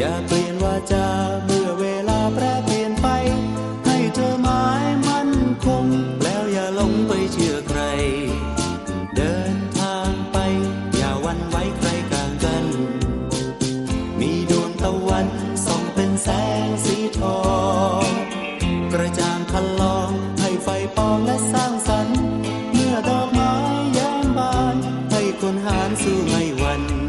อย่าเปลี่ยนวาจาเมื่อเวลาแปรเปลี่ยนไป ให้เธอหมายมั่นคง แล้วอย่าหลงไปเชื่อใคร เดินทางไป อย่าวันไว้ใครกลางกัน มีดวงตะวันส่องเป็นแสงสีทอง กระจ่างคันลองให้ไฟปองและสร้างสรรค์ เมื่อดอกไม้ย้มบาน ให้คนหารสู้ไม่วัน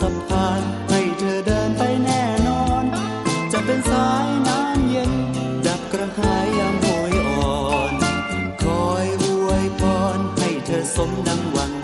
สะพานให้เธอเดินไปแน่นอน จะเป็นสายน้ำเย็นดับกระหายยามโหยอ่อน คอยอวยพรให้เธอสมดังหวัง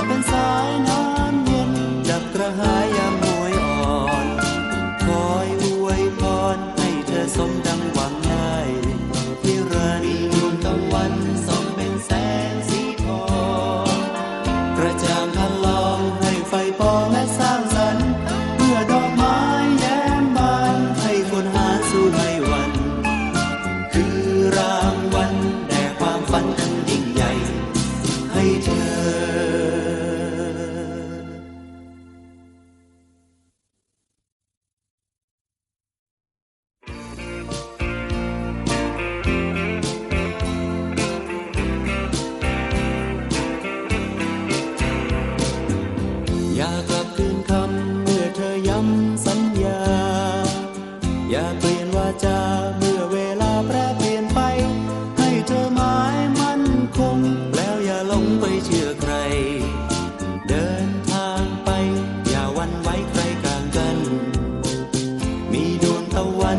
จะเป็นสายน้ำเย็นดับกระหายยามหวยอ่อน คอยอวยพรให้เธอสมดัง อย่าเปลี่ยนวาจาเมื่อเวลาแปรเปลี่ยนไป ให้เธอหมายมั่นคง แล้วอย่าหลงไปเชื่อใคร เดินทางไป อย่าวันไว้ใครกลางกัน มีดวงตะวัน